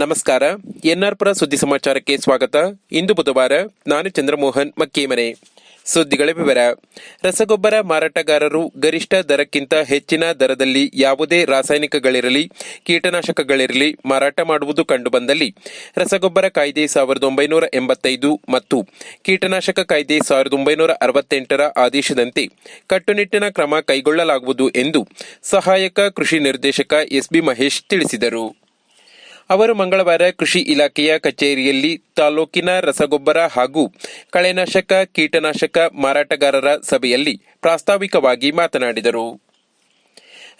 ನಮಸ್ಕಾರ. ಎನ್ಆರ್ ಪುರ ಸುದ್ದಿ ಸಮಾಚಾರಕ್ಕೆ ಸ್ವಾಗತ. ಇಂದು ಬುಧವಾರ, ನಾನು ಚಂದ್ರಮೋಹನ್ ಮಕ್ಕೇಮನೆ. ಸುದ್ದಿಗಳ ವಿವರ. ರಸಗೊಬ್ಬರ ಮಾರಾಟಗಾರರು ಗರಿಷ್ಠ ದರಕ್ಕಿಂತ ಹೆಚ್ಚಿನ ದರದಲ್ಲಿ ಯಾವುದೇ ರಾಸಾಯನಿಕಗಳಿರಲಿ, ಕೀಟನಾಶಕಗಳಿರಲಿ ಮಾರಾಟ ಮಾಡುವುದು ಕಂಡುಬಂದಲ್ಲಿ, ರಸಗೊಬ್ಬರ ಕಾಯ್ದೆ ಸಾವಿರದ ಒಂಬೈನೂರ ಎಂಬತ್ತೈದು ಮತ್ತು ಕೀಟನಾಶಕ ಕಾಯ್ದೆ ಸಾವಿರದ ಒಂಬೈನೂರ ಅರವತ್ತೆಂಟರ ಆದೇಶದಂತೆ ಕಟ್ಟುನಿಟ್ಟಿನ ಕ್ರಮ ಕೈಗೊಳ್ಳಲಾಗುವುದು ಎಂದು ಸಹಾಯಕ ಕೃಷಿ ನಿರ್ದೇಶಕ ಎಸ್ಬಿ ಮಹೇಶ್ ತಿಳಿಸಿದರು. ಅವರು ಮಂಗಳವಾರ ಕೃಷಿ ಇಲಾಖೆಯ ಕಚೇರಿಯಲ್ಲಿ ತಾಲೂಕಿನ ರಸಗೊಬ್ಬರ ಹಾಗೂ ಕಳೆನಾಶಕ ಕೀಟನಾಶಕ ಮಾರಾಟಗಾರರ ಸಭೆಯಲ್ಲಿ ಪ್ರಾಸ್ತಾವಿಕವಾಗಿ ಮಾತನಾಡಿದರು.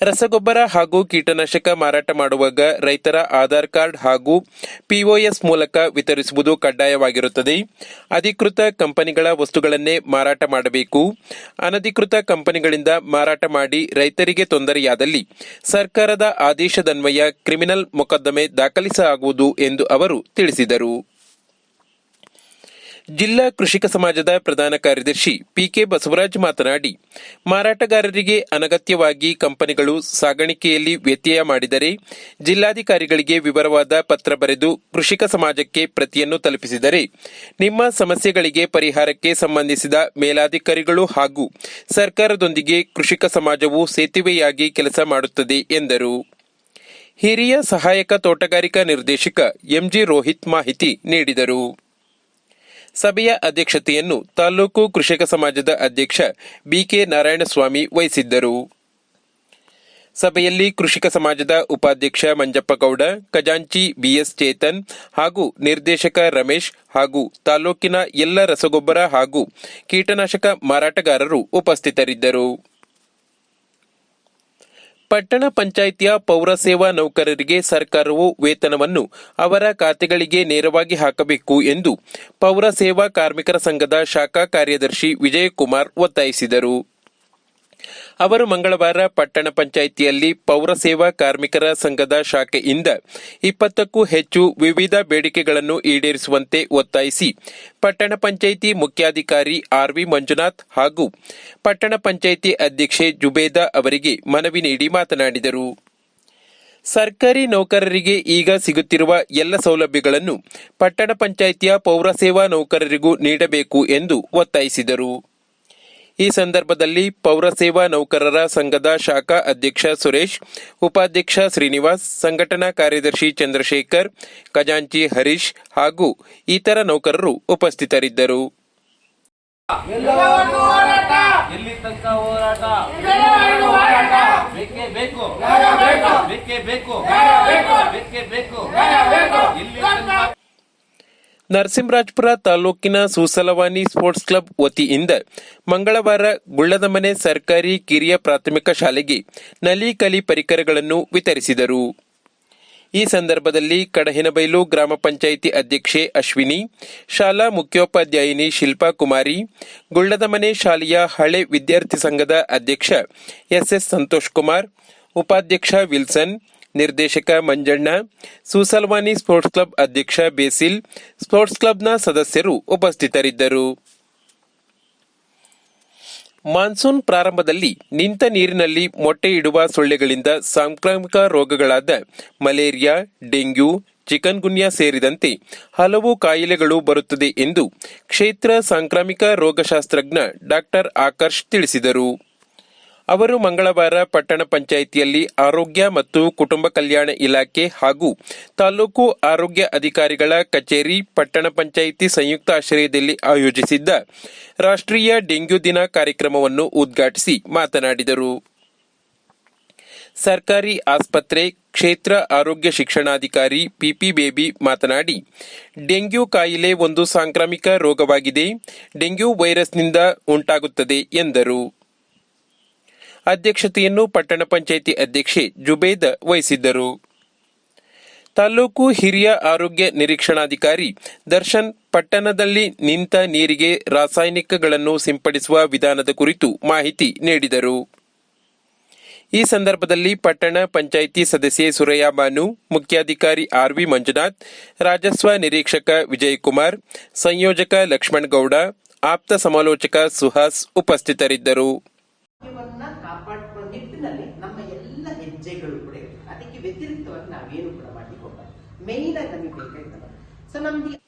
ರಸಗೊಬ್ಬರ ಹಾಗೂ ಕೀಟನಾಶಕ ಮಾರಾಟ ಮಾಡುವಾಗ ರೈತರ ಆಧಾರ್ ಕಾರ್ಡ್ ಹಾಗೂ ಪಿಒಎಸ್ ಮೂಲಕ ವಿತರಿಸುವುದು ಕಡ್ಡಾಯವಾಗಿರುತ್ತದೆ. ಅಧಿಕೃತ ಕಂಪನಿಗಳ ವಸ್ತುಗಳನ್ನೇ ಮಾರಾಟ ಮಾಡಬೇಕು. ಅನಧಿಕೃತ ಕಂಪನಿಗಳಿಂದ ಮಾರಾಟ ಮಾಡಿ ರೈತರಿಗೆ ತೊಂದರೆಯಾದಲ್ಲಿ ಸರ್ಕಾರದ ಆದೇಶದನ್ವಯ ಕ್ರಿಮಿನಲ್ ಮೊಕದ್ದಮೆ ದಾಖಲಿಸಲಾಗುವುದು ಎಂದು ಅವರು ತಿಳಿಸಿದರು. ಜಿಲ್ಲಾ ಕೃಷಿಕ ಸಮಾಜದ ಪ್ರಧಾನ ಕಾರ್ಯದರ್ಶಿ ಪಿಕೆ ಬಸವರಾಜ್ ಮಾತನಾಡಿ, ಮಾರಾಟಗಾರರಿಗೆ ಅನಗತ್ಯವಾಗಿ ಕಂಪನಿಗಳು ಸಾಗಾಣಿಕೆಯಲ್ಲಿ ವ್ಯತ್ಯಯ ಮಾಡಿದರೆ, ಜಿಲ್ಲಾಧಿಕಾರಿಗಳಿಗೆ ವಿವರವಾದ ಪತ್ರ ಬರೆದು ಕೃಷಿಕ ಸಮಾಜಕ್ಕೆ ಪ್ರತಿಯನ್ನು ತಲುಪಿಸಿದರೆ, ನಿಮ್ಮ ಸಮಸ್ಯೆಗಳಿಗೆ ಪರಿಹಾರಕ್ಕೆ ಸಂಬಂಧಿಸಿದ ಮೇಲಾಧಿಕಾರಿಗಳು ಹಾಗೂ ಸರ್ಕಾರದೊಂದಿಗೆ ಕೃಷಿಕ ಸಮಾಜವು ಸೇತುವೆಯಾಗಿ ಕೆಲಸ ಮಾಡುತ್ತದೆ ಎಂದರು. ಹಿರಿಯ ಸಹಾಯಕ ತೋಟಗಾರಿಕಾ ನಿರ್ದೇಶಕ ಎಂಜಿ ರೋಹಿತ್ ಮಾಹಿತಿ ನೀಡಿದರು. ಸಭೆಯ ಅಧ್ಯಕ್ಷತೆಯನ್ನು ತಾಲೂಕು ಕೃಷಿಕ ಸಮಾಜದ ಅಧ್ಯಕ್ಷ ಬಿಕೆ ನಾರಾಯಣಸ್ವಾಮಿ ವಹಿಸಿದ್ದರು. ಸಭೆಯಲ್ಲಿ ಕೃಷಿಕ ಸಮಾಜದ ಉಪಾಧ್ಯಕ್ಷ ಮಂಜಪ್ಪಗೌಡ, ಖಜಾಂಚಿ ಬಿಎಸ್ ಚೇತನ್ ಹಾಗೂ ನಿರ್ದೇಶಕ ರಮೇಶ್ ಹಾಗೂ ತಾಲೂಕಿನ ಎಲ್ಲ ರಸಗೊಬ್ಬರ ಹಾಗೂ ಕೀಟನಾಶಕ ಮಾರಾಟಗಾರರು ಉಪಸ್ಥಿತರಿದ್ದರು. ಪಟ್ಟಣ ಪಂಚಾಯಿತಿಯ ಪೌರ ಸೇವಾ ನೌಕರರಿಗೆ ಸರ್ಕಾರವು ವೇತನವನ್ನು ಅವರ ಖಾತೆಗಳಿಗೆ ನೇರವಾಗಿ ಹಾಕಬೇಕು ಎಂದು ಪೌರ ಸೇವಾ ಕಾರ್ಮಿಕರ ಸಂಘದ ಶಾಖಾ ಕಾರ್ಯದರ್ಶಿ ವಿಜಯಕುಮಾರ್ ಒತ್ತಾಯಿಸಿದರು. ಅವರು ಮಂಗಳವಾರ ಪಟ್ಟಣ ಪಂಚಾಯಿತಿಯಲ್ಲಿ ಪೌರ ಸೇವಾ ಕಾರ್ಮಿಕರ ಸಂಘದ ಶಾಖೆಯಿಂದ ಇಪ್ಪತ್ತಕ್ಕೂ ಹೆಚ್ಚು ವಿವಿಧ ಬೇಡಿಕೆಗಳನ್ನು ಈಡೇರಿಸುವಂತೆ ಒತ್ತಾಯಿಸಿ ಪಟ್ಟಣ ಪಂಚಾಯಿತಿ ಮುಖ್ಯಾಧಿಕಾರಿ ಆರ್ವಿ ಮಂಜುನಾಥ್ ಹಾಗೂ ಪಟ್ಟಣ ಪಂಚಾಯಿತಿ ಅಧ್ಯಕ್ಷೆ ಜುಬೇದಾ ಅವರಿಗೆ ಮನವಿ ನೀಡಿ ಮಾತನಾಡಿದರು. ಸರ್ಕಾರಿ ನೌಕರರಿಗೆ ಈಗ ಸಿಗುತ್ತಿರುವ ಎಲ್ಲ ಸೌಲಭ್ಯಗಳನ್ನು ಪಟ್ಟಣ ಪಂಚಾಯಿತಿಯ ಪೌರ ಸೇವಾ ನೌಕರರಿಗೂ ನೀಡಬೇಕು ಎಂದು ಒತ್ತಾಯಿಸಿದರು. ಈ ಸಂದರ್ಭದಲ್ಲಿ ಪೌರ ಸೇವಾ ನೌಕರರ ಸಂಘದ ಶಾಖಾ ಅಧ್ಯಕ್ಷ ಸುರೇಶ್ ಉಪಾಧ್ಯಕ್ಷ ಶ್ರೀನಿವಾಸ್ ಸಂಘಟನಾ ಕಾರ್ಯದರ್ಶಿ ಚಂದ್ರಶೇಖರ್ ಖಜಾಂಚಿ ಹರೀಶ್ ಹಾಗೂ ಇತರ ನೌಕರರು ಉಪಸ್ಥಿತರಿದ್ದರು. ಬೇಕೇ ನರಸಿಂಹರಾಜಪುರ ತಾಲೂಕಿನ ಸೂಸಲವಾನಿ ಸ್ಪೋರ್ಟ್ಸ್ ಕ್ಲಬ್ ವತಿಯಿಂದ ಮಂಗಳವಾರ ಗುಳ್ಳದಮನೆ ಸರ್ಕಾರಿ ಕಿರಿಯ ಪ್ರಾಥಮಿಕ ಶಾಲೆಗೆ ನಲಿ ಕಲಿ ಪರಿಕರಗಳನ್ನು ವಿತರಿಸಿದರು. ಈ ಸಂದರ್ಭದಲ್ಲಿ ಕಡಹಿನಬೈಲು ಗ್ರಾಮ ಪಂಚಾಯಿತಿ ಅಧ್ಯಕ್ಷೆ ಅಶ್ವಿನಿ, ಶಾಲಾ ಮುಖ್ಯೋಪಾಧ್ಯಾಯಿನಿ ಶಿಲ್ಪಾ ಕುಮಾರಿ ಗುಳ್ಳದಮನೆ ಶಾಲೆಯ ಹಳೆ ವಿದ್ಯಾರ್ಥಿ ಸಂಘದ ಅಧ್ಯಕ್ಷ ಎಸ್ಎಸ್ ಸಂತೋಷ್ ಕುಮಾರ್ ಉಪಾಧ್ಯಕ್ಷ ವಿಲ್ಸನ್ ನಿರ್ದೇಶಕ ಮಂಜಣ್ಣ, ಸುಸಲ್ವಾನಿ ಸ್ಪೋರ್ಟ್ಸ್ ಕ್ಲಬ್ ಅಧ್ಯಕ್ಷ ಬೇಸಿಲ್, ಸ್ಪೋರ್ಟ್ಸ್ ಕ್ಲಬ್ನ ಸದಸ್ಯರು ಉಪಸ್ಥಿತರಿದ್ದರು. ಮಾನ್ಸೂನ್ ಪ್ರಾರಂಭದಲ್ಲಿ ನಿಂತ ನೀರಿನಲ್ಲಿ ಮೊಟ್ಟೆ ಇಡುವ ಸೊಳ್ಳೆಗಳಿಂದ ಸಾಂಕ್ರಾಮಿಕ ರೋಗಗಳಾದ ಮಲೇರಿಯಾ, ಡೆಂಗ್ಯೂ ಚಿಕನ್ ಗುನ್ಯಾ ಸೇರಿದಂತೆ ಹಲವು ಕಾಯಿಲೆಗಳು ಬರುತ್ತದೆ ಎಂದು ಕ್ಷೇತ್ರ ಸಾಂಕ್ರಾಮಿಕ ರೋಗಶಾಸ್ತ್ರಜ್ಞ ಡಾಕ್ಟರ್ ಆಕರ್ಷ್ ತಿಳಿಸಿದರು. ಅವರು ಮಂಗಳವಾರ ಪಟ್ಟಣ ಪಂಚಾಯಿತಿಯಲ್ಲಿ ಆರೋಗ್ಯ ಮತ್ತು ಕುಟುಂಬ ಕಲ್ಯಾಣ ಇಲಾಖೆ ಹಾಗೂ ತಾಲೂಕು ಆರೋಗ್ಯ ಅಧಿಕಾರಿಗಳ ಕಚೇರಿ, ಪಟ್ಟಣ ಪಂಚಾಯಿತಿ ಸಂಯುಕ್ತ ಆಶ್ರಯದಲ್ಲಿ ಆಯೋಜಿಸಿದ್ದ ರಾಷ್ಟ್ರೀಯ ಡೆಂಗ್ಯೂ ದಿನ ಕಾರ್ಯಕ್ರಮವನ್ನು ಉದ್ಘಾಟಿಸಿ ಮಾತನಾಡಿದರು. ಸರ್ಕಾರಿ ಆಸ್ಪತ್ರೆ ಕ್ಷೇತ್ರ ಆರೋಗ್ಯ ಶಿಕ್ಷಣಾಧಿಕಾರಿ ಪಿಪಿ ಬೇಬಿ ಮಾತನಾಡಿ, ಡೆಂಗ್ಯೂ ಕಾಯಿಲೆ ಒಂದು ಸಾಂಕ್ರಾಮಿಕ ರೋಗವಾಗಿದೆ, ಡೆಂಗ್ಯೂ ವೈರಸ್ನಿಂದ ಉಂಟಾಗುತ್ತದೆ ಎಂದರು. ಅಧ್ಯಕ್ಷತೆಯನ್ನು ಪಟ್ಟಣ ಪಂಚಾಯಿತಿ ಅಧ್ಯಕ್ಷೆ ಜುಬೇದ ವಹಿಸಿದ್ದರು. ತಾಲೂಕು ಹಿರಿಯ ಆರೋಗ್ಯ ನಿರೀಕ್ಷಣಾಧಿಕಾರಿ ದರ್ಶನ್ ಪಟ್ಟಣದಲ್ಲಿ ನಿಂತ ನೀರಿಗೆ ರಾಸಾಯನಿಕಗಳನ್ನು ಸಿಂಪಡಿಸುವ ವಿಧಾನದ ಕುರಿತು ಮಾಹಿತಿ ನೀಡಿದರು. ಈ ಸಂದರ್ಭದಲ್ಲಿ ಪಟ್ಟಣ ಪಂಚಾಯಿತಿ ಸದಸ್ಯೆ ಸುರಯ್ಯ ಬಾನು, ಮುಖ್ಯಾಧಿಕಾರಿ ಆರ್ವಿ ಮಂಜುನಾಥ್ ರಾಜಸ್ವ ನಿರೀಕ್ಷಕ ವಿಜಯಕುಮಾರ್, ಸಂಯೋಜಕ ಲಕ್ಷ್ಮಣ್ ಗೌಡ, ಆಪ್ತ ಸಮಾಲೋಚಕ ಸುಹಾಸ್ ಉಪಸ್ಥಿತರಿದ್ದರು. ನಮಗೆ ಸೊ ನಮ್ದು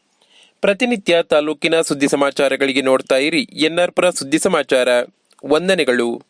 ಪ್ರತಿನಿತ್ಯ ತಾಲೂಕಿನ ಸುದ್ದಿ ಸಮಾಚಾರಗಳಿಗೆ ನೋಡ್ತಾ ಇರಿ ಎನ್ಆರ್ಪುರ ಸುದ್ದಿ ಸಮಾಚಾರ ವಂದನೆಗಳು.